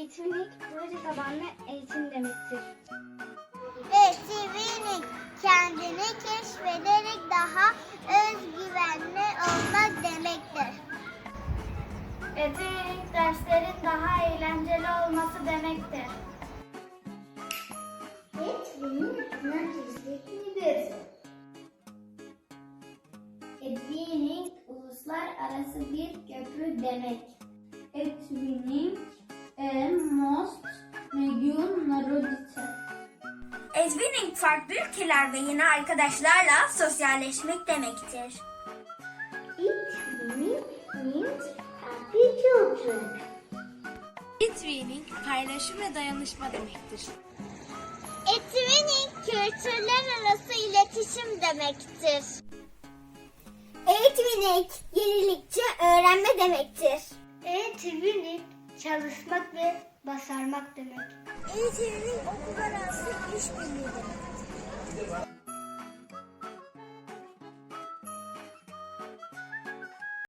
Eğitimlik proje tabanlı eğitim demektir. Etkinlik kendini keşfederek daha özgüvenli olmak demektir. Eğitimlik derslerin daha eğlenceli olması demektir. Etkinlik nedir? Etkinlik uluslararası bir köprü demek. Etkinlik most. Etvinning farklı ülkelerde yeni arkadaşlarla sosyalleşmek demektir. Etkinlik means happy children. Etvinning paylaşım ve dayanışma demektir. Etkinlik kültürler arası iletişim demektir. Etkinlik yenilikçi öğrenme demektir. Etkinlik çalışmak ve başarmak demek. Eğitimlik okul arası işbirliği demektir.